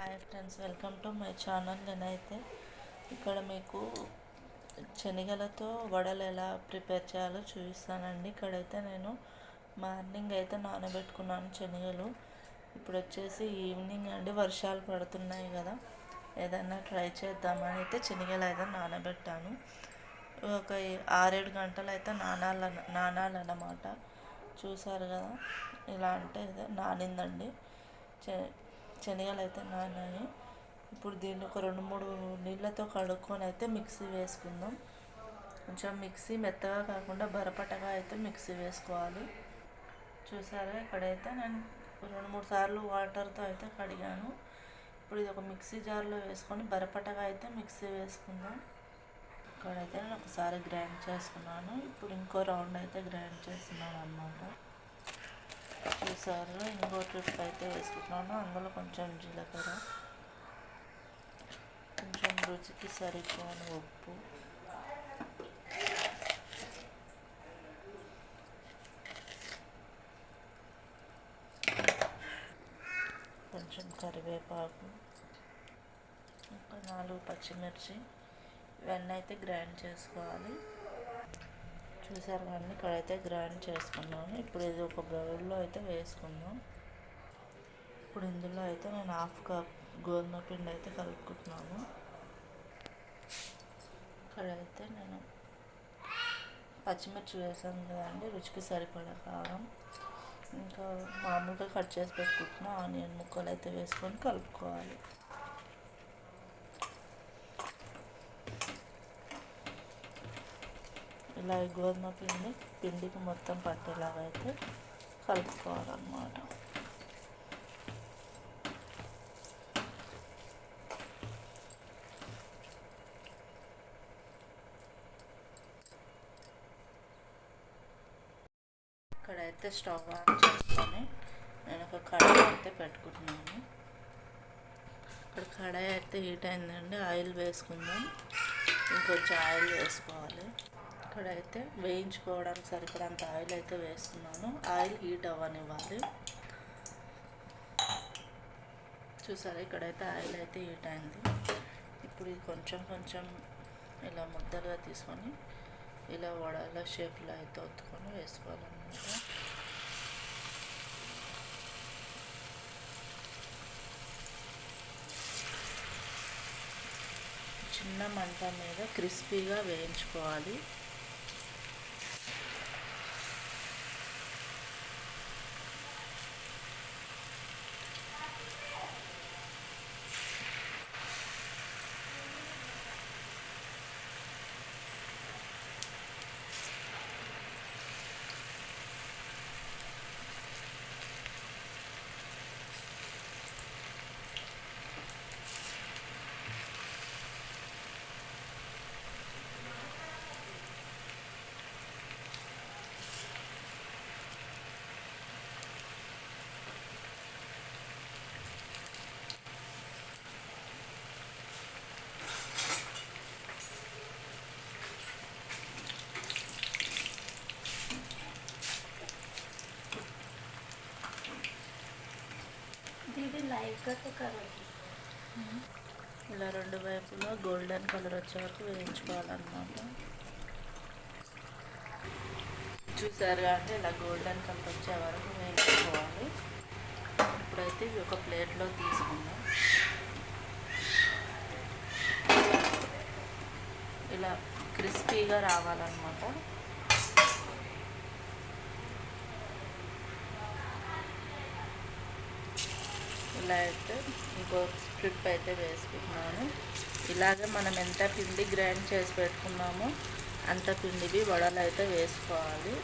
Hi friends welcome to my channel. నేనైతే ఇక్కడ మీకు శనగలతో వడలు ఎలా ప్రిపేర్ చేయాలో చూపిస్తానండి. ఇక్కడైతే నేను మార్నింగ్ అయితే నానబెట్టుకున్నాను శనగలు. ఇప్పుడు వచ్చేసి ఈవినింగ్ అండి వర్షాలు పడుతున్నాయి కదా. ఏదైనా ట్రై చేద్దామని అయితే శనగలు అయితే నానబెట్టాను. ఒక ఆరేడు గంటలు అయితే నానాల నానాలన్నమాట. చూసారు కదా ఇలా అంటే ఇదే నానిందండి. శనగలు అయితే నానాయి ఇప్పుడు దీన్ని ఒక రెండు మూడు నీళ్ళతో కడుక్కొని అయితే మిక్సీ వేసుకుందాం. కొంచెం మిక్సీ మెత్తగా కాకుండా బరపటగా అయితే మిక్సీ వేసుకోవాలి. చూసారా? ఇక్కడైతే నేను రెండు మూడు సార్లు వాటర్తో అయితే కడిగాను. ఇప్పుడు ఇది ఒక మిక్సీ జార్లో వేసుకొని బరపటగా అయితే మిక్సీ వేసుకుందాం. ఇక్కడైతే నేను ఒకసారి గ్రైండ్ చేసుకున్నాను. ఇప్పుడు ఇంకో రౌండ్ అయితే గ్రైండ్ చేస్తున్నాను అన్నమాట చూసారు. ఇంకో ట్రిప్ అయితే వేసుకుంటున్నాను. అందులో కొంచెం జీలకర్ర కొంచెం రుచికి సరిపోని ఉప్పు. కొంచెం కరివేపాకు ఒక నాలుగు పచ్చిమిర్చి. ఇవన్నీ అయితే గ్రైండ్ చేసుకోవాలి. చూసారు కానీ ఇక్కడైతే గ్రైండ్ చేసుకున్నాను. ఇప్పుడు ఇది ఒక బౌల్లో అయితే వేసుకుందాం. ఇప్పుడు ఇందులో అయితే నేను హాఫ్ కప్ గోధుమ పిండి అయితే కలుపుకుంటున్నాను. ఇక్కడైతే నేను పచ్చిమిర్చి వేసాను కదండి రుచికి సరిపడా కారం. ఇంకా మామూలుగా కట్ చేసి పెట్టుకుంటున్న ఆనియన్ ముక్కలు అయితే వేసుకొని కలుపుకోవాలి. ఇలా గోధుమ పిండి పిండికి మొత్తం పట్టేలాగా అయితే కలుపుకోవాలన్నమాట. ఇక్కడైతే స్టవ్ ఆన్ చేసుకొని నేను ఒక కడాయి అయితే పెట్టుకుంటున్నాను. ఇక్కడ కడాయి అయితే హీట్ అయిందండి ఆయిల్ వేసుకుందాం. ఇంకొంచెం ఆయిల్ వేసుకోవాలి. ఇక్కడైతే వేయించుకోవడానికి సరిపడంత ఆయిల్ అయితే వేసుకున్నాను ఆయిల్ హీట్ అవ్వనివ్వాలి. చూసారా ఇక్కడైతే ఆయిల్ అయితే హీట్ అయింది. ఇప్పుడు ఇది కొంచెం కొంచెం ఇలా ముద్దలుగా తీసుకొని ఇలా వడల షేప్లో అయితే ఒత్తుకొని వేసుకోవాలన్నమాట. చిన్న మంట మీద క్రిస్పీగా వేయించుకోవాలి. ఇలా రెండు వైపులా గోల్డెన్ కలర్ వచ్చే వరకు వేయించుకోవాలన్నమాట. చూసారు అంటే ఇలా గోల్డెన్ కలర్ వచ్చే వరకు వేయించుకోవాలి. ఇప్పుడైతే ఇవి ఒక ప్లేట్లో తీసుకుందాం. ఇలా క్రిస్పీగా రావాలన్నమాట. ఇలా అయితే ఇంకో స్ట్రిప్ అయితే వేసుకున్నాను ఇలాగే మనం ఎంత పిండి గ్రైండ్ చేసి పెట్టుకున్నామో అంత పిండివి వడలు అయితే వేసుకోవాలి.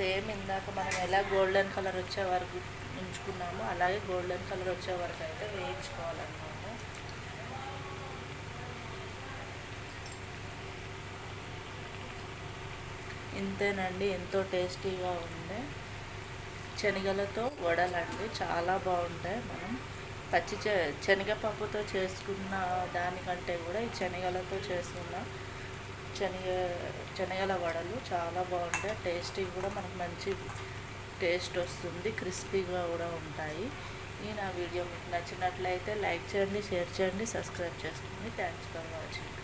సేమ్ ఇందాక మనం ఎలా గోల్డెన్ కలర్ వచ్చే వరకు ఉంచుకున్నామో అలాగే గోల్డెన్ కలర్ వచ్చే వరకు అయితే వేయించుకోవాలన్నమాట. ఇంతేనండి ఎంతో టేస్టీగా ఉండే. శనగలతో వడలండి చాలా బాగుంటాయి. మనం పచ్చి శనగపప్పుతో చేసుకున్న దానికంటే కూడా ఈ శనగలతో చేసుకున్న శనగ శనగల వడలు చాలా బాగుంటాయి. టేస్టీ కూడా మనకు మంచి టేస్ట్ వస్తుంది. క్రిస్పీగా కూడా ఉంటాయి. ఈ నా వీడియో మీకు నచ్చినట్లయితే లైక్ చేయండి షేర్ చేయండి సబ్స్క్రైబ్ చేసుకోండి. Thanks for watching